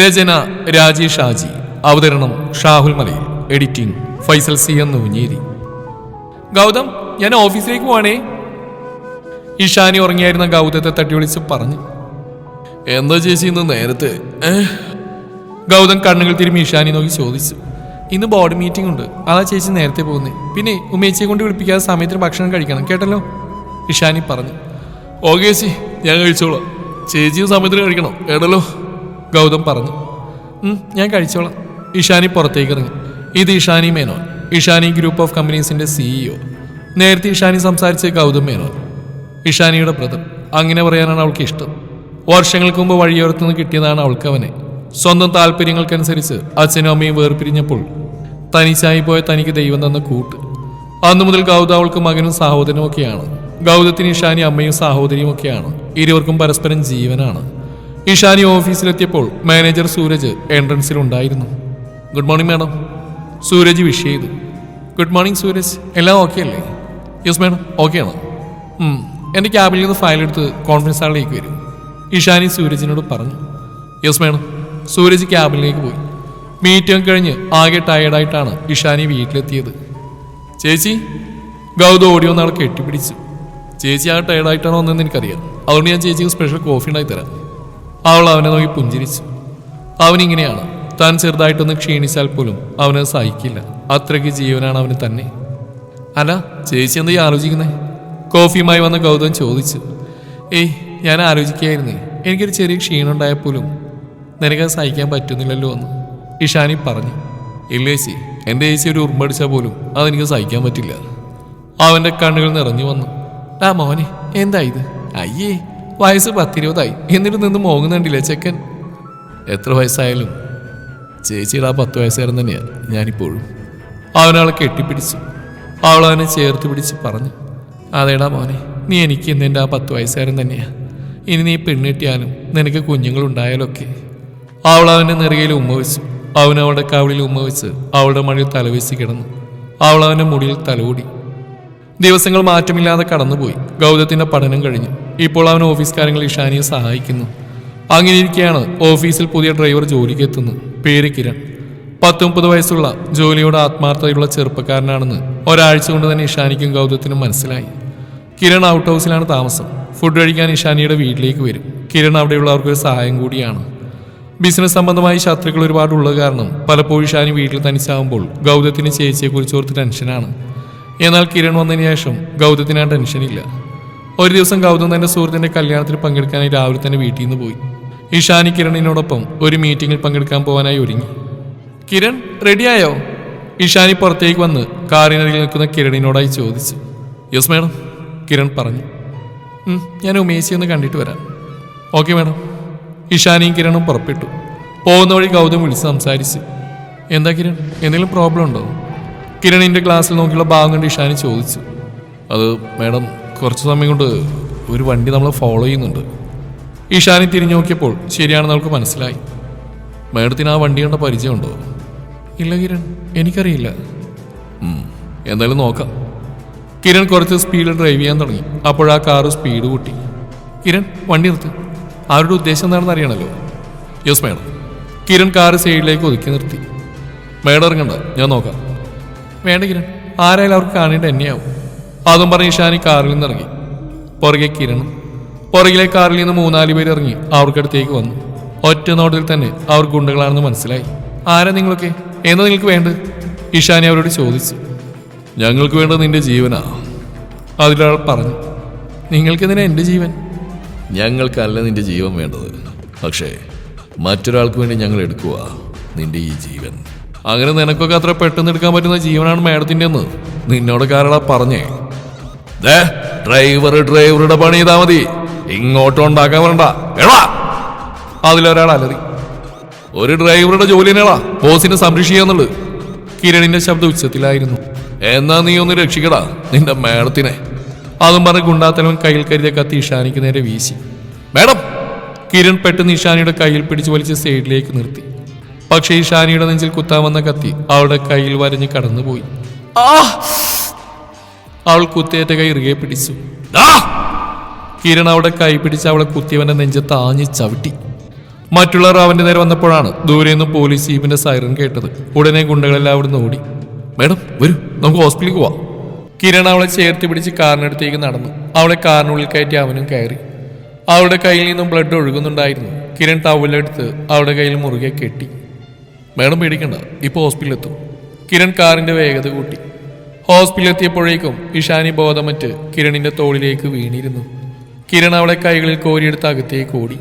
രചന രാജേഷ് ഷാജി അവതരണം Shahul Malayil. Editing Faisal C എന്ന് ഊഞ്ഞേരി ഗൗതം ഞാൻ ഓഫീസിലേക്ക് പോവാണേ. ഇഷാനി ഉറങ്ങിയായിരുന്ന ഗൗതത്തെ തട്ടി വിളിച്ച് പറഞ്ഞു. എന്താ ചേച്ചി ഇന്ന് നേരത്തെ? ഗൗതം കണ്ണുകൾ തിരുമ്പി ഇഷാനി നോക്കി ചോദിച്ചു. ഇന്ന് ബോർഡ് മീറ്റിംഗ് ഉണ്ട്. അതാ ചേച്ചി നേരത്തെ പോകുന്നേ. പിന്നെ ഉമ്മേച്ചിയെ കൊണ്ട് വിളിപ്പിക്കാതെ സമയത്തിന് ഭക്ഷണം കഴിക്കണം. കേട്ടല്ലോ? ഇഷാനി പറഞ്ഞു. ഓ ചേച്ചി ഞാൻ കഴിച്ചോളാം. ചേച്ചിയും സമയത്തിന് കഴിക്കണം. കേട്ടല്ലോ? ഗൗതം പറഞ്ഞു ഞാൻ കഴിച്ചോളാം. ഇഷാനി പുറത്തേക്ക് ഇറങ്ങി. ഇത് ഇഷാനി മേനോൻ. ഇഷാനി ഗ്രൂപ്പ് ഓഫ് കമ്പനീസിന്റെ സിഇഒ നേരത്തെ ഇഷാനി സംസാരിച്ച ഗൗതം മേനോൻ. ഇഷാനിയുടെ ബ്രദർ. അങ്ങനെ പറയാനാണ് അവൾക്ക് ഇഷ്ടം. വർഷങ്ങൾക്ക് മുമ്പ് വഴിയോരത്തുനിന്ന് കിട്ടിയതാണ് അവൾക്ക് അവനെ സ്വന്തം താല്പര്യങ്ങൾക്കനുസരിച്ച് അച്ഛനും അമ്മയും വേർപിരിഞ്ഞപ്പോൾ തനിച്ചായി പോയ തനിക്ക് ദൈവം തന്ന കൂട്ട്. അന്നു മുതൽ ഗൗത അവൾക്ക് മകനും സഹോദരനും ഒക്കെയാണ് ഗൗതത്തിന് ഇഷാനി അമ്മയും സഹോദരിയും ഒക്കെയാണ് ഇരുവർക്കും പരസ്പരം ജീവനാണ്. ഇഷാനി ഓഫീസിലെത്തിയപ്പോൾ മാനേജർ സൂരജ് എൻട്രൻസിൽ ഉണ്ടായിരുന്നു good morning madam Suraj wish ചെയ്തു. Good morning Suraj. എല്ലാം ഓക്കെ അല്ലേ? യെസ് മാഡം ഓക്കെ ആണ്. ഉം, എന്റെ ക്യാബിൽ നിന്ന് ഫയൽ എടുത്ത് കോൺഫറൻസ് ഹാളിലേക്ക് വരും. ഇഷാനി സൂരജിനോട് പറഞ്ഞു. യെസ് മാഡം സൂരജ് ക്യാബിനിലേക്ക് പോയി. മീറ്റിംഗ് കഴിഞ്ഞ് ആകെ ടയർഡായിട്ടാണ് ഇഷാനി വീട്ടിലെത്തിയത്. ചേച്ചി ഗൗതം ഓടി നാളെ കെട്ടിപ്പിടിച്ചു. ചേച്ചി ആ ടയർഡായിട്ടാണോ വന്നതെന്ന് എനിക്കറിയാം. അതുകൊണ്ട് ഞാൻ ചേച്ചിക്ക് സ്പെഷ്യൽ കോഫി ഉണ്ടാക്കി തരാം. അവൾ അവനെ നോക്കി പുഞ്ചിരിച്ചു. അവനിങ്ങനെയാണ്. താൻ ചെറുതായിട്ടൊന്ന് ക്ഷീണിച്ചാൽ പോലും അവനെ സഹിക്കില്ല. അത്രയ്ക്ക് ജീവനാണ് അവന് തന്നെ. അല്ല ചേച്ചി എന്താ ആലോചിക്കുന്നേ? കോഫിയുമായി വന്ന ഗൗതം ചോദിച്ചു. ഏയ് ഞാൻ ആലോചിക്കുകയായിരുന്നേ. എനിക്കൊരു ചെറിയ ക്ഷീണം ഉണ്ടായാൽ പോലും നിനക്കത് സഹിക്കാൻ പറ്റുന്നില്ലല്ലോ എന്ന് ഇഷാനി പറഞ്ഞു. ഇല്ല ചേച്ചി എന്റെ ചേച്ചി ഒരു ഉറുമ്പടിച്ചാൽ പോലും അതെനിക്ക് സഹിക്കാൻ പറ്റില്ല. അവന്റെ കണ്ണുകൾ നിറഞ്ഞു വന്നു. ആ മോനെ എന്താ ഇത്? അയ്യേ വയസ്സ് പത്തിരുപതായി. എന്നിട്ട് നിന്ന് മോങ്ങുന്നുണ്ടില്ലേ ചെക്കൻ? എത്ര വയസ്സായാലും ചേച്ചിയുടെ ആ പത്ത് വയസ്സുകാരൻ തന്നെയാണ് ഞാനിപ്പോഴും. അവനവളെ കെട്ടിപ്പിടിച്ചു. അവളവനെ ചേർത്ത് പിടിച്ച് പറഞ്ഞു അതേടാ മോനെ നീ എനിക്ക് ഇന്ന് എന്റെ ആ പത്ത് വയസ്സുകാരൻ തന്നെയാണ് ഇനി നീ പെണ്ണിട്ടിയാലും നിനക്ക് കുഞ്ഞുങ്ങളുണ്ടായാലൊക്കെ. അവൾ അവന്റെ നെറുകയിൽ ഉമ്മ വെച്ചു. അവൻ അവളുടെ കവിളിൽ ഉമ്മ വെച്ച് അവളുടെ മടിയിൽ തലവെച്ച് കിടന്നു. അവൾ അവന്റെ മുടിയിൽ തലോടി ദിവസങ്ങൾ മാറ്റമില്ലാതെ കടന്നുപോയി. ഗൗതത്തിന്റെ പഠനം കഴിഞ്ഞു. ഇപ്പോൾ അവൻ ഓഫീസ് കാര്യങ്ങളിൽ ഇഷാനിയെ സഹായിക്കുന്നു. അങ്ങനെ ഇരിക്കെയാണ് ഓഫീസിൽ പുതിയ ഡ്രൈവർ ജോലിക്ക് എത്തുന്നു പേര് കിരൺ. പത്ത് മുപ്പത് വയസ്സുള്ള ജോലിയോട് ആത്മാർത്ഥതയുള്ള ചെറുപ്പക്കാരനാണെന്ന് ഒരാഴ്ച കൊണ്ട് തന്നെ ഇഷാനിക്കും ഗൗതത്തിനും മനസ്സിലായി. കിരൺ ഔട്ട് ഹൗസിലാണ് താമസം. ഫുഡ് കഴിക്കാൻ ഇഷാനിയുടെ വീട്ടിലേക്ക് വരും. കിരൺ അവിടെയുള്ളവർക്കൊരു സഹായം കൂടിയാണ്. ബിസിനസ് സംബന്ധമായി ശത്രുക്കൾ ഒരുപാടുള്ളത് കാരണം പലപ്പോഴും ഇഷാനി വീട്ടിൽ തനിച്ചാകുമ്പോൾ ഗൗതത്തിന് ചേച്ചിയെക്കുറിച്ച് ഓർത്ത് ടെൻഷനാണ് എന്നാൽ കിരൺ വന്നതിന് ശേഷം ഗൗതത്തിന് ആ ടെൻഷനില്ല ഒരു ദിവസം ഗൗതം തന്റെ സുഹൃത്തിന്റെ കല്യാണത്തിൽ പങ്കെടുക്കാനായി രാവിലെ തന്നെ വീട്ടിൽ നിന്ന് പോയി. ഇഷാനി കിരണിനോടൊപ്പം ഒരു മീറ്റിംഗിൽ പങ്കെടുക്കാൻ പോകാനായി ഒരുങ്ങി. കിരൺ റെഡിയായോ ഇഷാനി പുറത്തേക്ക് വന്ന് കാറിനരികിൽ നിൽക്കുന്ന കിരണിനോടായി ചോദിച്ചു. യെസ് മാഡം കിരൺ പറഞ്ഞു. ഞാൻ ഉമേശി ഒന്ന് കണ്ടിട്ട് വരാം. Okay madam. ഇഷാനിയും കിരണും പുറപ്പെട്ടു. പോകുന്ന വഴി ഗൗതം വിളിച്ച് സംസാരിച്ചു. എന്താ കിരൺ എന്തെങ്കിലും പ്രോബ്ലം ഉണ്ടോ? കിരണിന്റെ ക്ലാസ്സിൽ നോക്കിയുള്ള ഭാഗം കണ്ട് ഇഷാനി ചോദിച്ചു. അത് മാഡം കുറച്ച് സമയം കൊണ്ട് ഒരു വണ്ടി നമ്മൾ ഫോളോ ചെയ്യുന്നുണ്ട്. ഈശാനി തിരിഞ്ഞു നോക്കിയപ്പോൾ ശരിയാണെന്ന് അവൾക്ക് മനസ്സിലായി. മേഡത്തിന് ആ വണ്ടി കണ്ട പരിചയമുണ്ടോ? ഇല്ല കിരൺ. എനിക്കറിയില്ല. എന്തായാലും നോക്കാം. കിരൺ കുറച്ച് സ്പീഡിൽ ഡ്രൈവ് ചെയ്യാൻ തുടങ്ങി. അപ്പോൾ ആ കാറ് സ്പീഡ് കൂട്ടി. കിരൺ വണ്ടി നിർത്ത്. ആരുടെ ഉദ്ദേശം എന്താണെന്ന് അറിയണല്ലോ? യെസ് മേഡം കിരൺ കാറ് സൈഡിലേക്ക് ഒതുക്കി നിർത്തി. മേഡം ഇറങ്ങണ്ട. ഞാൻ നോക്കാം. വേണ്ട കിരൺ. ആരായാലും അവർക്ക് കാണേണ്ട എന്നെയാവും അതും പറഞ്ഞ് ഷാനി കാറിൽ നിന്ന് ഇറങ്ങി. പുറകെ കിരണം. പുറകിലെ കാറിൽ നിന്ന് മൂന്നാൽ പേര് ഇറങ്ങി അവർക്കടുത്തേക്ക് വന്നു. ഒറ്റ നോട്ടിൽ തന്നെ അവർ ഗുണ്ടകളാണെന്ന് മനസ്സിലായി. ആരാ നിങ്ങളൊക്കെ? എന്താ നിങ്ങൾക്ക് വേണ്ടത്? ഇഷാനി അവരോട് ചോദിച്ചു. ഞങ്ങൾക്ക് വേണ്ടത് നിന്റെ ജീവനാ. അതിലൊരാൾ പറഞ്ഞു. നിങ്ങൾക്ക് എന്തിനാ എന്റെ ജീവൻ? ഞങ്ങൾക്കല്ല നിന്റെ ജീവൻ വേണ്ടത്. പക്ഷേ മറ്റൊരാൾക്ക് വേണ്ടി ഞങ്ങൾ എടുക്കുക നിന്റെ ഈ ജീവൻ. അങ്ങനെ നിനക്കൊക്കെ അത്ര പെട്ടെന്ന് എടുക്കാൻ പറ്റുന്ന ജീവനാണ് മാഡത്തിന്റെ എന്ന് നിന്നോട് കാരള പറഞ്ഞേ? ഡ്രൈവർ ഡ്രൈവറുടെ പണി ചെയ്താൽ മതി. ഇങ്ങോട്ട് ഉണ്ടാക്കാൻ വരണ്ട. എടാ അതിലൊരാൾ അലറി ഒരു ഡ്രൈവറുടെ ജോലി തന്നെയാ ബോസിനെ സംരക്ഷിക്കാന്നുള്ളത് കിരണിന്റെ ശബ്ദ ഉച്ചത്തിലായിരുന്നു. എന്നാ നീ ഒന്ന് രക്ഷിക്കടാ നിന്റെ മേഡത്തിനെ അതും പറഞ്ഞ് ഗുണ്ടാത്തലവൻ കയ്യിൽ കരുതിയ കത്തി ഇഷാനിക്ക് നേരെ വീശി. മേഡം കിരൺ പെട്ടെന്ന് ഇഷാനിയുടെ കയ്യിൽ പിടിച്ചു വലിച്ച് സൈഡിലേക്ക് നിർത്തി. പക്ഷേ ഇഷാനിയുടെ നെഞ്ചിൽ കുത്താൻ വന്ന കത്തി അവളുടെ കയ്യിൽ വരഞ്ഞ് കടന്നുപോയി. അവൾ കുത്തേറ്റ കൈ ഇറുകെ പിടിച്ചു. കിരൺ അവളുടെ കൈ പിടിച്ച് അവളെ കുത്തിയവന്റെ നെഞ്ചത്ത് ആഞ്ഞ് ചവിട്ടി. മറ്റുള്ളവർ അവന്റെ നേരെ വന്നപ്പോഴാണ് ദൂരെ നിന്ന് പോലീസ് ജീപ്പിന്റെ സൈറൻ കേട്ടത്. ഉടനെ ഗുണ്ടകളെല്ലാം അവിടുന്ന് ഓടി. മേഡം വരൂ നമുക്ക് ഹോസ്പിറ്റലിൽ പോവാം. കിരൺ അവളെ ചേർത്തി പിടിച്ച് കാറിനടുത്തേക്ക് നടന്നു. അവളെ കാറിനുള്ളിൽ കയറ്റി അവനും കയറി. അവളുടെ കയ്യിൽ നിന്നും ബ്ലഡ് ഒഴുകുന്നുണ്ടായിരുന്നു. കിരൺ ടവലെടുത്ത് അവളുടെ കയ്യിൽ മുറുകെ കെട്ടി. മേഡം പേടിക്കണ്ട ഇപ്പോൾ ഹോസ്പിറ്റലിൽ എത്തും കിരൺ കാറിന്റെ വേഗത കൂട്ടി. ഹോസ്പിറ്റലിൽ എത്തിയപ്പോഴേക്കും ഇഷാനി ബോധമറ്റ് കിരണിന്റെ തോളിലേക്ക് വീണിരുന്നു. കിരൺ അവളെ കൈകളിൽ കോരിയെടുത്ത് അകത്തേക്ക് ഓടി.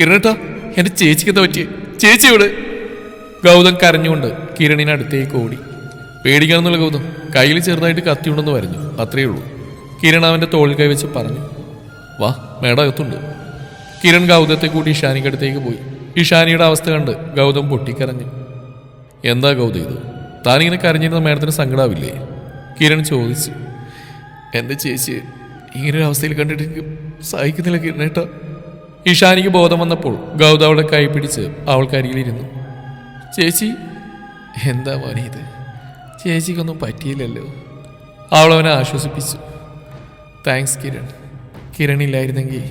കിരണട്ടാ എന്റെ ചേച്ചിക്ക് തോറ്റി ചേച്ചിയോട് ഗൗതം കരഞ്ഞുകൊണ്ട് കിരണിനടുത്തേക്ക് ഓടി. പേടിക്കണമെന്നുള്ള ഗൗതം. കയ്യിൽ ചെറുതായിട്ട് കത്തിയുണ്ടെന്ന് പറഞ്ഞു. അത്രയേ ഉള്ളൂ. കിരൺ അവന്റെ തോളിൽ കൈവച്ച് പറഞ്ഞു. വാ മേഡം അകത്തുണ്ട്. കിരൺ ഗൗതത്തെ കൂട്ടി ഇഷാനിക്ക് അടുത്തേക്ക് പോയി. ഇഷാനിയുടെ അവസ്ഥ കണ്ട് ഗൗതം പൊട്ടിക്കരഞ്ഞു. എന്താ ഗൗതം ഇത്? താനിങ്ങനെ കരഞ്ഞിരുന്ന മേഡത്തിന് സങ്കടാവില്ലേ? കിരൺ ചോദിച്ചു എന്റെ ചേച്ചി ഇങ്ങനെ ഒരു അവസ്ഥയിൽ കണ്ടിട്ട് എനിക്ക് സഹിക്കുന്നില്ല കിരണേട്ടാ ഇഷാനിക്ക് ബോധം വന്നപ്പോൾ ഗൗത അവളെ കൈ പിടിച്ച് അവൾക്കരികിലിരുന്നു ചേച്ചി എന്താ മോനെ ഇത്? ചേച്ചിക്കൊന്നും പറ്റിയില്ലല്ലോ. അവളവനെ ആശ്വസിപ്പിച്ചു. താങ്ക്സ് കിരൺ. കിരൺ ഇല്ലായിരുന്നെങ്കിൽ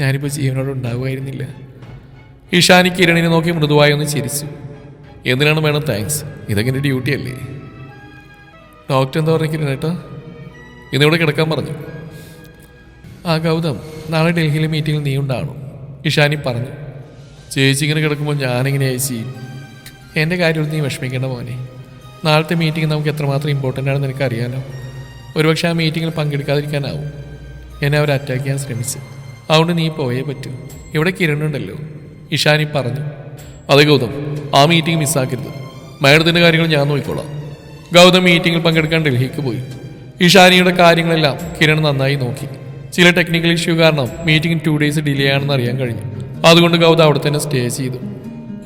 ഞാനിപ്പോൾ ജീവനോട് ഉണ്ടാവുമായിരുന്നില്ല. ഇഷാനി കിരണിനെ നോക്കി മൃദുവായി ഒന്ന് ചിരിച്ചു. എന്തിനാണ് വേണം താങ്ക്സ്? ഇതെങ്ങനെ ഡ്യൂട്ടി അല്ലേ? ഡോക്ടർ എന്താ പറഞ്ഞു കേട്ടോ ഇന്നിവിടെ കിടക്കാൻ പറഞ്ഞു. ആ ഗൗതം നാളെ ഡൽഹിയിലെ മീറ്റിംഗിൽ നീ ഉണ്ടാവണം ഇഷാനി പറഞ്ഞു. ചേച്ചി ഇങ്ങനെ കിടക്കുമ്പോൾ ഞാനിങ്ങനെ ചേച്ചി എന്റെ കാര്യം നീ വിഷമിക്കേണ്ട മോനെ. നാളത്തെ മീറ്റിംഗ് നമുക്ക് എത്രമാത്രം ഇമ്പോർട്ടന്റ് ആണെന്ന് എനിക്കറിയാലോ ഒരുപക്ഷെ ആ മീറ്റിങ്ങിൽ പങ്കെടുക്കാതിരിക്കാനാവും. എന്നെ അവർ അറ്റാക്ക് ചെയ്യാൻ ശ്രമിച്ചു. അതുകൊണ്ട് നീ പോയേ പറ്റൂ. ഇവിടെ കിരണുണ്ടല്ലോ ഇഷാനി പറഞ്ഞു. അതെ ഗൗതം ആ മീറ്റിംഗ് മിസ്സാക്കരുത് മാഡത്തിന്റെ കാര്യങ്ങൾ ഞാൻ നോക്കിക്കോളാം. ഗൗതം മീറ്റിംഗിൽ പങ്കെടുക്കാൻ ഡൽഹിക്ക് പോയി. ഇഷാനിയുടെ കാര്യങ്ങളെല്ലാം കിരൺ നന്നായി നോക്കി. ചില ടെക്നിക്കൽ ഇഷ്യൂ കാരണം മീറ്റിംഗ് ടു ഡേയ്സ് ഡിലേ ആണെന്ന് അറിയാൻ കഴിഞ്ഞു. അതുകൊണ്ട് ഗൗതം അവിടെ തന്നെ സ്റ്റേ ചെയ്തു.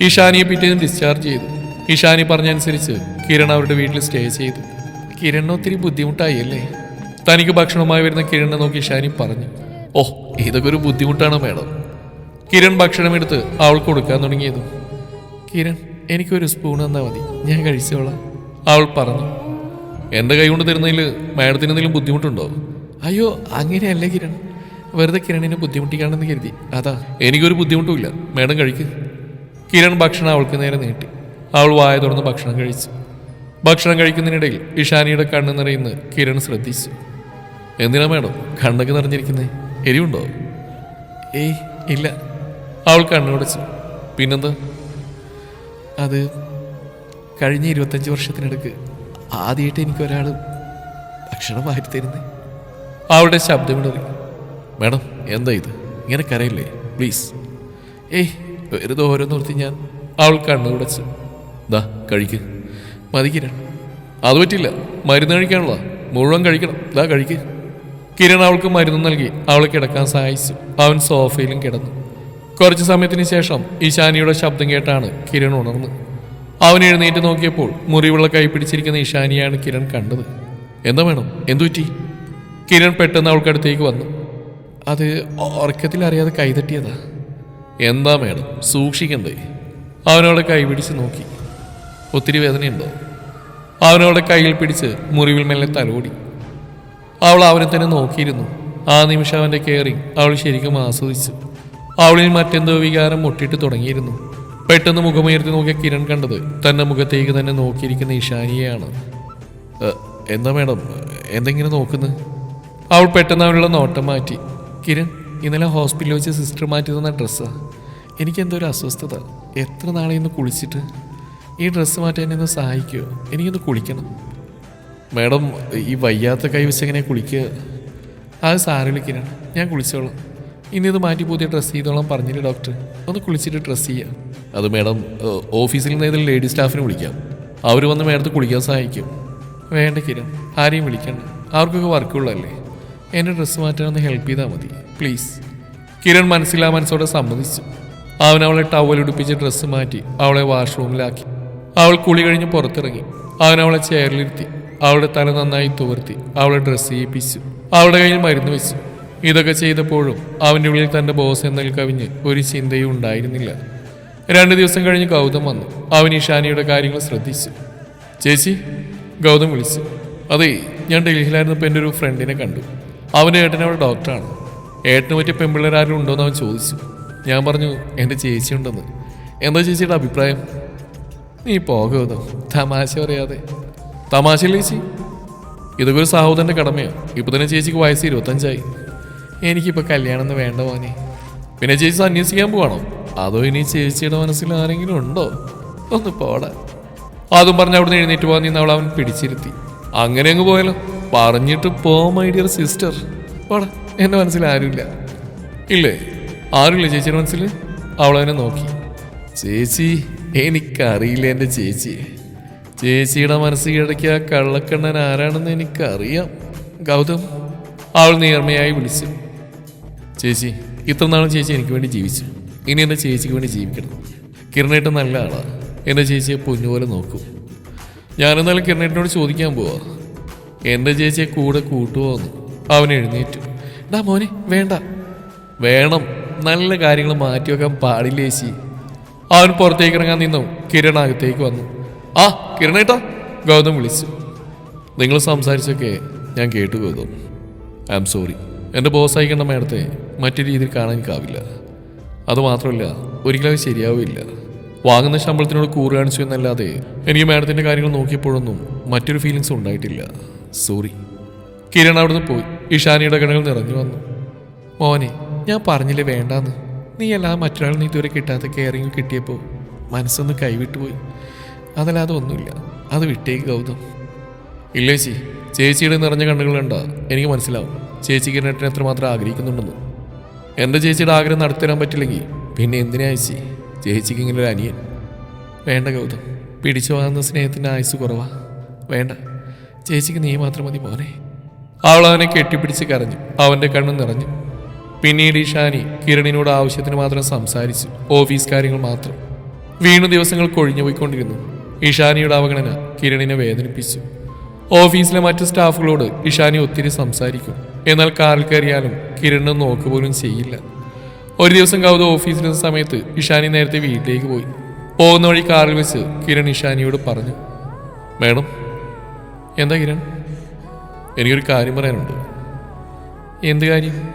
ഇഷാനിയെ പിറ്റേന്ന് ഡിസ്ചാർജ് ചെയ്തു. ഇഷാനി പറഞ്ഞനുസരിച്ച് കിരൺ അവരുടെ വീട്ടിൽ സ്റ്റേ ചെയ്തു. കിരണിന് ഒത്തിരി ബുദ്ധിമുട്ടായി അല്ലേ? തനിക്ക് ഭക്ഷണമായി വരുന്ന കിരണിനെ നോക്കി ഇഷാനി പറഞ്ഞു. ഓഹ് ഇതൊക്കെ ഒരു ബുദ്ധിമുട്ടാണ് മേഡം. കിരൺ ഭക്ഷണമെടുത്ത് അവൾ കൊടുക്കാൻ തുടങ്ങിയതും. കിരൺ എനിക്കൊരു സ്പൂൺ തന്നാൽ മതി. ഞാൻ കഴിച്ചോളാം. അവൾ പറഞ്ഞു എന്റെ കൈ കൊണ്ട് തരുന്നതിൽ മാഡത്തിന് എന്തെങ്കിലും ബുദ്ധിമുട്ടുണ്ടോ? അയ്യോ അങ്ങനെയല്ല കിരൺ. വെറുതെ കിരണിനെ ബുദ്ധിമുട്ടിക്കാണെന്ന് കരുതി. അതാ. എനിക്കൊരു ബുദ്ധിമുട്ടുമില്ല. മാഡം കഴിക്ക്. കിരൺ ഭക്ഷണം അവൾക്ക് നേരെ നീട്ടി. അവൾ വായ തുറന്ന് ഭക്ഷണം കഴിച്ചു. ഭക്ഷണം കഴിക്കുന്നതിനിടയിൽ ഇഷാനിയുടെ കണ്ണ് നിറയുന്ന കിരൺ ശ്രദ്ധിച്ചു. എന്തിനാ മാഡം? കണ്ണൊക്കെ നിറഞ്ഞിരിക്കുന്നേ. എരിവുണ്ടോ? ഏയ് ഇല്ല. അവൾ കണ്ണുടച്ചു. പിന്നെന്താ? അത് കഴിഞ്ഞ ഇരുപത്തഞ്ച് വർഷത്തിനിടക്ക് ആദ്യമായിട്ട് എനിക്ക് ഒരാൾ ഭക്ഷണം വാരി തരുന്നേ. അവളുടെ ശബ്ദം ഇടറി മേഡം എന്താ ഇത്? ഇങ്ങനെ കരയില്ലേ? പ്ലീസ്. ഏയ് വെറുതെ ഓരോന്നോർത്തി ഞാൻ അവൾ കണ്ണു തുടച്ചു. ദാ കഴിക്ക്. മതി കിരൺ അത് പറ്റില്ല. മരുന്ന് കഴിക്കാനുള്ള. മുഴുവൻ കഴിക്കണം. ദാ കഴിക്ക്. കിരൺ അവൾക്ക് മരുന്ന് നൽകി. അവളെ കിടക്കാൻ സഹായിച്ചു. അവൻ സോഫയിലും കിടന്നു. കുറച്ച് സമയത്തിന് ശേഷം ഈശാനിയുടെ ശബ്ദം കേട്ടാണ് കിരൺ ഉണർന്ന്. അവൻ എഴുന്നേറ്റ് നോക്കിയപ്പോൾ മുറിവുള്ള കൈ പിടിച്ചിരിക്കുന്ന ഇഷാനിയാണ് കിരൺ കണ്ടത്. എന്താ വേണം? എന്തു പറ്റി? കിരൺ പെട്ടെന്ന് അവൾക്കടുത്തേക്ക് വന്നു. അത് ഉറക്കത്തിൽ അറിയാതെ കൈതട്ടിയതാ. എന്താ മേഡം? സൂക്ഷിക്കണ്ടേ? അവനവളെ കൈ പിടിച്ച് നോക്കി. ഒത്തിരി വേദനയുണ്ടോ? അവനോടെ കയ്യിൽ പിടിച്ച് മുറിവിൽ മെല്ലെ തലോടി. അവൾ അവനെ തന്നെ നോക്കിയിരുന്നു. ആ നിമിഷം അവന്റെ കെയറിങ് അവൾ ശരിക്കും ആസ്വദിച്ചു. അവളിൽ മറ്റെന്തോ വികാരം മുട്ടിട്ട് തുടങ്ങിയിരുന്നു. പെട്ടെന്ന് മുഖമുയർത്തി നോക്കിയ കിരൺ കണ്ടത് തന്റെ മുഖത്തേക്ക് തന്നെ നോക്കിയിരിക്കുന്ന ഇഷാനിയെയാണ്. എന്താ മേഡം എന്തെങ്കിലും നോക്കുന്നത് അവൾ പെട്ടെന്ന് അവനുള്ള നോട്ടം മാറ്റി. കിരൺ ഇന്നലെ ഹോസ്പിറ്റലിൽ വെച്ച് സിസ്റ്റർ മാറ്റി തന്ന എനിക്ക് എന്തോ ഒരു അസ്വസ്ഥത. എത്ര നാളെ ഇന്ന് കുളിച്ചിട്ട്? ഈ ഡ്രസ്സ് മാറ്റാൻ എന്നെ സഹായിക്കുമോ എനിക്കൊന്ന് കുളിക്കണം. മേഡം ഈ വയ്യാത്ത കൈ വെച്ച് എങ്ങനെ കുളിക്കുക? അത് കിരൺ ഞാൻ കുളിച്ചോളാം. ഇനി ഇത് മാറ്റി പുതിയ ഡ്രസ്സ് ചെയ്തോളാം പറഞ്ഞില്ല ഡോക്ടർ ഒന്ന് കുളിച്ചിട്ട് ഡ്രസ്സ് ചെയ്യാം. അത് മാഡം ഓഫീസിൽ നിന്ന് ഏതെങ്കിലും ലേഡി സ്റ്റാഫിനെ വിളിക്കാം. അവർ വന്ന് മേഡത്തെ കുളിക്കാൻ സഹായിക്കും. വേണ്ട കിരൺ ആരെയും വിളിക്കണ്ട. അവർക്കൊക്കെ വർക്കുള്ളല്ലേ എന്റെ ഡ്രസ്സ് മാറ്റാൻ ഒന്ന് ഹെൽപ്പ് ചെയ്താൽ മതി. പ്ലീസ് കിരൺ മനസ്സിലാ മനസ്സോടെ സമ്മതിച്ചു. അവൻ അവളെ ടവൽ ഉടുപ്പിച്ച് ഡ്രസ്സ് മാറ്റി അവളെ വാഷ്റൂമിലാക്കി അവൾ കുളി കഴിഞ്ഞ് പുറത്തിറങ്ങി. അവൻ അവളെ ചെയറിലിരുത്തി അവളുടെ തല നന്നായി തുവർത്തി. അവളെ ഡ്രസ്സ് ചെയ്യിപ്പിച്ചു. അവളുടെ കയ്യിൽ മരുന്ന് വെച്ചു. ഇതൊക്കെ ചെയ്തപ്പോഴും അവന്റെ ഉള്ളിൽ തന്റെ ബോസ് എന്നതിൽ കവിഞ്ഞ് ഒരു ചിന്തയും ഉണ്ടായിരുന്നില്ല. രണ്ട് ദിവസം കഴിഞ്ഞ് ഗൗതം വന്നു. അവൻ ഇഷാനിയുടെ കാര്യങ്ങൾ ശ്രദ്ധിച്ചു. ചേച്ചി ഗൗതം വിളിച്ചു. അതെ ഞാൻ ഡൽഹിയിലായിരുന്നപ്പോൾ എന്റെ ഒരു ഫ്രണ്ടിനെ കണ്ടു. അവന്റെ ഏട്ടൻ ഡോക്ടറാണ്. ഏട്ടന് പറ്റിയ പെമ്പിള്ളേരാരും ഉണ്ടോ എന്ന് അവൻ ചോദിച്ചു. ഞാൻ പറഞ്ഞു എന്റെ ചേച്ചി ഉണ്ടെന്ന്. എന്താ ചേച്ചിയുടെ അഭിപ്രായം? നീ പോകുന്നു തമാശ പറയാതെ. തമാശ ചേച്ചി? ഇതൊക്കെ ഒരു സഹോദരന്റെ കടമയാണ് ഇപ്പോൾ തന്നെ ചേച്ചിക്ക് വയസ്സ് ഇരുപത്തഞ്ചായി. എനിക്കിപ്പോ കല്യാണം വേണ്ട മോനെ. പിന്നെ ചേച്ചി സന്യസിക്കാൻ പോവാണോ? അതോ ഇനി ചേച്ചിയുടെ മനസ്സിൽ ആരെങ്കിലും ഉണ്ടോ? ഒന്ന് പോടാ. അതും പറഞ്ഞ് അവിടുന്ന് എഴുന്നേറ്റ് പോകാൻ നിന്ന് അവൾ അവൻ പിടിച്ചിരുത്തി. അങ്ങനെ അങ്ങ് പോയാലോ? പറഞ്ഞിട്ട് പോ മൈ ഡിയർ സിസ്റ്റർ പോടാ എന്റെ മനസ്സിൽ ആരുമില്ല. ഇല്ലേ? ആരുമില്ല ചേച്ചിയുടെ മനസ്സിൽ? അവളവനെ നോക്കി. ചേച്ചി എനിക്കറിയില്ല എന്റെ ചേച്ചി. ചേച്ചിയുടെ മനസ്സ് കിടക്കിയ കള്ളക്കണ്ണൻ ആരാണെന്ന് എനിക്കറിയാം. ഗൗതം അവൾ നേർമയായി വിളിച്ചു. ചേച്ചി ഇത്ര നാളും ചേച്ചി എനിക്ക് വേണ്ടി ജീവിച്ചു. ഇനി എന്റെ ചേച്ചിക്ക് വേണ്ടി ജീവിക്കണം. കിരണേട്ടൻ നല്ല ആളാണ് എന്റെ ചേച്ചിയെ പൊന്നുപോലെ നോക്കും. ഞാനെന്നാലും കിരണേട്ടനോട് ചോദിക്കാൻ പോവാ. എന്റെ ചേച്ചിയെ കൂടെ കൂട്ടുപോന്ന് അവൻ എഴുന്നേറ്റു. ഡാ മോനെ വേണ്ട. വേണം. നല്ല കാര്യങ്ങൾ മാറ്റി വെക്കാൻ പാടില്ല ചേച്ചി? അവൻ പുറത്തേക്ക് ഇറങ്ങാൻ നിന്നു. കിരൺ അകത്തേക്ക് വന്നു. ആ കിരണേട്ടാ. ഗൗതം വിളിച്ചു. നിങ്ങൾ സംസാരിച്ചൊക്കെ ഞാൻ കേട്ടു ഗൗതം. I am sorry. എന്റെ ബോസ് അയക്കേണ്ട മേഡത്തെ. മറ്റു രീതിയിൽ കാണാൻ കാവില്ല അതുമാത്രമല്ല ഒരിക്കലും അത് ശരിയാവില്ല. വാങ്ങുന്ന ശമ്പളത്തിനോട് കൂറ് കാണിച്ചു എന്നല്ലാതെ എനിക്ക് മാഡത്തിന്റെ കാര്യങ്ങൾ നോക്കിയപ്പോഴൊന്നും മറ്റൊരു ഫീലിങ്സ് ഉണ്ടായിട്ടില്ല. സോറി കിരൺ അവിടുന്ന് പോയി. ഇഷാനിയുടെ കണകൾ നിറഞ്ഞു വന്നു. മോനെ ഞാൻ പറഞ്ഞില്ലേ വേണ്ടാന്ന്. നീ അല്ലാതെ മറ്റൊരാൾ നീ ഇതുവരെ കിട്ടാത്ത കെയറിങ് കിട്ടിയപ്പോൾ മനസ്സൊന്ന് കൈവിട്ടുപോയി അതല്ലാതെ ഒന്നുമില്ല. അത് വിട്ടേക്ക് ഗൗതം. ഇല്ലേച്ചി ചേച്ചിയുടെ നിറഞ്ഞ കണ്ണുകൾ കണ്ട എനിക്ക് മനസ്സിലാവും. ചേച്ചി കിരണേട്ടനെ എത്രമാത്രം ആഗ്രഹിക്കുന്നുണ്ടെന്ന്. എന്റെ ചേച്ചിയുടെ ആഗ്രഹം നടത്തിത്തരാൻ പറ്റില്ലെങ്കിൽ പിന്നെ എന്തിനാ ചേച്ചി ചേച്ചിക്ക് ഇങ്ങനെ ഒരു അനിയൻ. വേണ്ട ഗൗതം. പിടിച്ചു വാങ്ങുന്ന സ്നേഹത്തിന്റെ ആയുസ് കുറവാ. വേണ്ട. ചേച്ചിക്ക് നീ മാത്രം മതി മോനെ. അവൾ അവനെ കെട്ടിപ്പിടിച്ച് കരഞ്ഞു. അവന്റെ കണ്ണ് നിറഞ്ഞു. പിന്നീട് ഇഷാനി കിരണിനോട് ആവശ്യത്തിന് മാത്രം സംസാരിച്ചു. ഓഫീസ് കാര്യങ്ങൾ മാത്രം. വീണു ദിവസങ്ങൾ കൊഴിഞ്ഞു പോയിക്കൊണ്ടിരുന്നു. ഇഷാനിയുടെ അവഗണന കിരണിനെ വേദനിപ്പിച്ചു. ഓഫീസിലെ മറ്റ് സ്റ്റാഫുകളോട് ഇഷാനി ഒത്തിരി സംസാരിക്കും. എന്നാൽ കാറിൽ കയറിയാലും കിരണ് നോക്കുപോലും ചെയ്യില്ല. ഒരു ദിവസം കൗത ഓഫീസിലിരുന്ന സമയത്ത് ഇഷാനി നേരത്തെ വീട്ടിലേക്ക് പോയി. പോകുന്ന വഴി കാറിൽ വെച്ച് കിരൺ ഇഷാനിയോട് പറഞ്ഞു മേഡം എന്താ കിരൺ? എനിക്കൊരു കാര്യം പറയാനുണ്ട്. എന്ത് കാര്യം?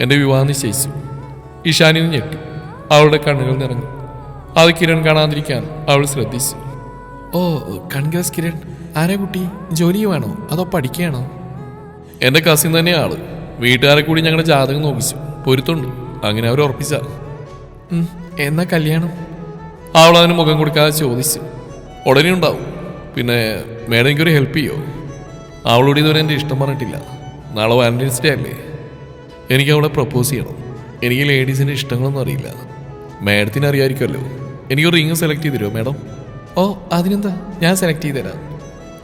എന്റെ വിവാഹം നിശ്ചയിച്ചു. ഇഷാനി ഞെട്ടി. അവളുടെ കണ്ണുകൾ നിറഞ്ഞു. അത് കിരൺ കാണാതിരിക്കാൻ അവൾ ശ്രദ്ധിച്ചു. ഓ കൺഗ്രസ് കിരൺ. ആരാ കുട്ടി? ജോലി വേണോ അതോ പഠിക്കുകയാണോ? എന്റെ കസിൻ തന്നെയാണ് ആൾ വീട്ടുകാരെ കൂടി ഞങ്ങളുടെ ജാതകം നോക്കിച്ചു. പൊരുത്തുണ്ട് അങ്ങനെ അവർ ഉറപ്പിച്ച. എന്നാ കല്യാണം? അവൾ അതിന് മുഖം കൊടുക്കാതെ ചോദിച്ചു. ഉടനെ ഉണ്ടാവും. പിന്നെ മേഡം എനിക്കൊരു ഹെൽപ്പ് ചെയ്യോ? അവളോട് ഇതുവരെ എന്റെ ഇഷ്ടം പറഞ്ഞിട്ടില്ല. നാളെ വാലന്റൈൻസ് ഡേ അല്ലേ? എനിക്ക് അവളെ പ്രപ്പോസ് ചെയ്യണം. എനിക്ക് ലേഡീസിന്റെ ഇഷ്ടങ്ങളൊന്നും അറിയില്ല. മേഡത്തിന് അറിയാമായിരിക്കുമല്ലോ എനിക്ക് റിങ് സെലക്ട് ചെയ്ത് തരുമോ മേഡം? ഓ അതിനെന്താ? ഞാൻ സെലക്ട് ചെയ്ത് തരാം.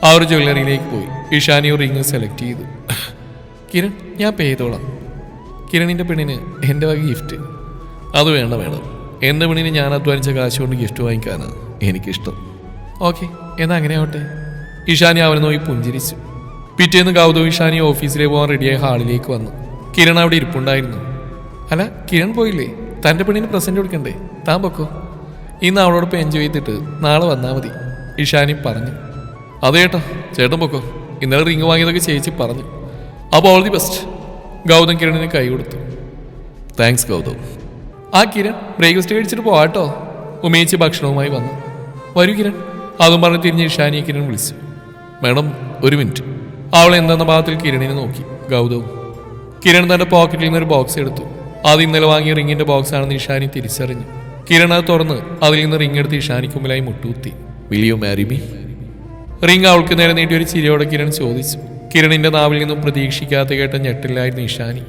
ആ ഒരു ജ്വല്ലറിയിലേക്ക് പോയി. ഇഷാനി ഒരു റിങ് സെലക്ട് ചെയ്തു. കിരൺ ഞാൻ പേ ചെയ്തോളാം. കിരണിന്റെ പെണ്ണിന് എന്റെ വക ഗിഫ്റ്റ് അത് വേണ്ട വേണം എന്റെ പെണ്ണിന് ഞാൻ അധ്വാനിച്ച കാശ് കൊണ്ട് ഗിഫ്റ്റ് വാങ്ങിക്കാനാണ് എനിക്കിഷ്ടം. ഓക്കെ എന്നാ അങ്ങനെ ആവട്ടെ. ഇഷാനി അവനെ നോക്കി പുഞ്ചിരിച്ചു. പിറ്റേന്ന് ഗൗതം ഇഷാനി ഓഫീസിലേക്ക് പോകാൻ റെഡിയായ ഹാളിലേക്ക് വന്നു. കിരൺ അവിടെ ഇരിപ്പുണ്ടായിരുന്നു. അല്ല കിരൺ പോയില്ലേ? തന്റെ പെണ്ണിന് പ്രസന്റ് കൊടുക്കണ്ടേ? താൻ പൊക്കോ? ഇന്ന് അവളോടൊപ്പം എൻജോയ് ചെയ്തിട്ട് നാളെ വന്നാൽ മതി ഇഷാനി പറഞ്ഞു. അതെ ചേട്ടാ ചേട്ടൻ പൊക്കോ? ഇന്നലെ റിങ് വാങ്ങിയതൊക്കെ ചേച്ചി പറഞ്ഞു. അപ്പോൾ ഓൾ ദി ബെസ്റ്റ് ഗൗതം കിരണിന് കൈ കൊടുത്തു. താങ്ക്സ് ഗൗതം. ആ കിരൺ ബ്രേക്ക്ഫാസ്റ്റ് കഴിച്ചിട്ട് പോവാട്ടോ ഉമേച്ച് ഭക്ഷണവുമായി വന്നു. വരൂ കിരൺ. അതും പറഞ്ഞ് തിരിഞ്ഞ് ഇഷാനിയെ കിരൺ വിളിച്ചു. മാഡം ഒരു മിനിറ്റ്. അവൾ എന്തെന്ന ഭാഗത്തിൽ കിരണിനെ നോക്കി. ഗൗതവും കിരൺ തന്റെ പോക്കറ്റിൽ നിന്ന് ഒരു ബോക്സ് എടുത്തു. അത് ഇന്നലെ വാങ്ങിയ റിങ്ങിന്റെ ബോക്സ് ആണെന്ന് ഇഷാനി തിരിച്ചറിഞ്ഞു. കിരൺ അത് തുറന്ന് അതിൽ നിന്ന് റിങ് എടുത്ത് ഇഷാനിക്ക് മുമ്പിലായി മുട്ടുകുത്തി. വിൽ യു റിങ് അവൾക്ക് നേരെ നീട്ടി ഒരു ചിരിയോടെ കിരൺ ചോദിച്ചു. കിരണിന്റെ നാവിൽ നിന്നും പ്രതീക്ഷിക്കാത്ത കേട്ട ഞെട്ടില്ലായിരുന്നു ഇഷാനി.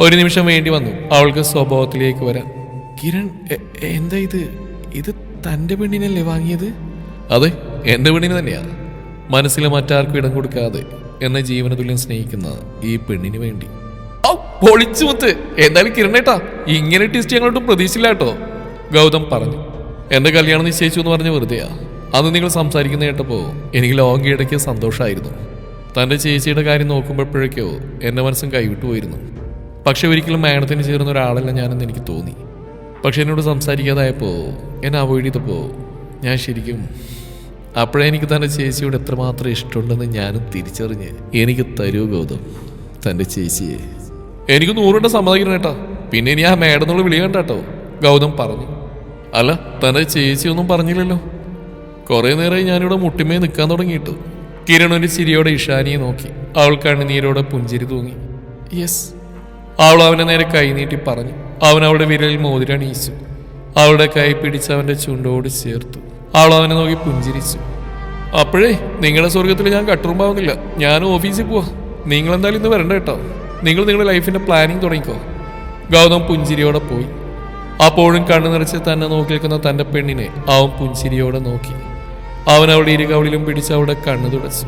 ഒരു നിമിഷം വേണ്ടി വന്നു. അവൾക്ക് സ്വഭാവത്തിലേക്ക് വരാൻ. കിരൺ എന്താ ഇത്? ഇത് തന്റെ പെണ്ണിനല്ലേ വാങ്ങിയത്? അതെ എന്റെ പെണ്ണിന് തന്നെയാ മനസ്സിൽ മറ്റാർക്കും ഇടം കൊടുക്കാതെ എന്നെ ജീവന തുല്യം സ്നേഹിക്കുന്ന ഈ പെണ്ണിന് വേണ്ടി. ഔ, പൊളിച്ചു മുത്ത്. എന്തായാലും കിരണേട്ടാ ഇങ്ങനെ ടിസ്റ്റ് ഞങ്ങളോട്ടും പ്രതീക്ഷിച്ചില്ല കേട്ടോ. ഗൗതം പറഞ്ഞു. എന്റെ കല്യാണം നിശ്ചയിച്ചു എന്ന് പറഞ്ഞ വെറുതെയാ. അന്ന് നിങ്ങൾ സംസാരിക്കുന്ന കേട്ടപ്പോ എനിക്ക് ലോകം ഇടയ്ക്ക് സന്തോഷമായിരുന്നു. തന്റെ ചേച്ചിയുടെ കാര്യം നോക്കുമ്പോഴപ്പോഴേക്കോ എന്റെ മനസ്സും കൈവിട്ടു പോയിരുന്നു. പക്ഷെ ഒരിക്കലും മാഡത്തിന് ചേർന്ന ഒരാളല്ല ഞാനെന്ന് എനിക്ക് തോന്നി. പക്ഷെ എന്നോട് സംസാരിക്കാതായപ്പോൾ എന്നെ അവോയ്ഡ് ചെയ്തപ്പോൾ ഞാൻ ശരിക്കും അപ്പോഴേ എനിക്ക് തന്റെ ചേച്ചിയോട് എത്രമാത്രം ഇഷ്ടമുണ്ടെന്ന് ഞാനും തിരിച്ചറിഞ്ഞ് എനിക്ക് തരൂ ഗൗതം തന്റെ ചേച്ചിയെ. എനിക്ക് നൂറുണ്ട സമ്മതിക്കണം കേട്ടോ. പിന്നെ ഇനി ആ മേഡെന്നുള്ള വിളി കേട്ടോ. ഗൗതം പറഞ്ഞു. അല്ല തന്റെ ചേച്ചിയൊന്നും പറഞ്ഞില്ലല്ലോ. കുറേ നേരമായി ഞാനിവിടെ മുട്ടിമേ നിൽക്കാൻ തുടങ്ങിയിട്ടു. കിരൺ ഒരു ചിരിയോടെ ഇഷാനിയെ നോക്കി. അവൾ കണ്ണുനീരോടെ പുഞ്ചിരി തൂങ്ങി. യെസ്. അവൾ അവനെ നേരെ കൈനീട്ടി പറഞ്ഞു. അവൻ അവളുടെ വിരലിൽ മോതിരണീച്ചു അവളുടെ കൈ പിടിച്ച് അവന്റെ ചുണ്ടോട് ചേർത്തു. അവൾ അവനെ നോക്കി പുഞ്ചിരിച്ചു. അപ്പോഴേ നിങ്ങളുടെ സ്വർഗത്തിൽ ഞാൻ കട്ടുറുമ്പാവുന്നില്ല. ഞാനും ഓഫീസിൽ പോവാ. നിങ്ങൾ എന്തായാലും ഇന്ന് വരണ്ട കേട്ടോ. നിങ്ങൾ നിങ്ങളുടെ ലൈഫിന്റെ പ്ലാനിങ് തുടങ്ങിക്കോ. ഗൗതം പുഞ്ചിരിയോടെ പോയി. അപ്പോഴും കണ്ണു നിറച്ച് തന്നെ നോക്കി നിൽക്കുന്ന തന്റെ പെണ്ണിനെ അവൻ പുഞ്ചിരിയോടെ നോക്കി. അവൻ അവളുടെ ഇരുകവളിലും പിടിച്ച് അവളുടെ കണ്ണു തുടച്ചു.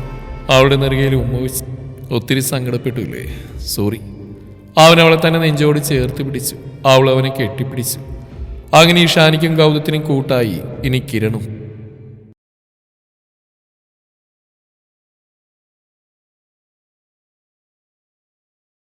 അവളുടെ നെറുകയിൽ ഉമ്മ വെച്ചു ഒത്തിരി സങ്കടപ്പെട്ടില്ലേ? സോറി അവൻ അവളെ തന്നെ നെഞ്ചോട് ചേർത്ത് പിടിച്ചു. അവൾ അവനെ കെട്ടിപ്പിടിച്ചു. അങ്ങനെ ഇഷാനിക്കും ഗൗതത്തിനും കൂട്ടായി. ഇനി കിരണും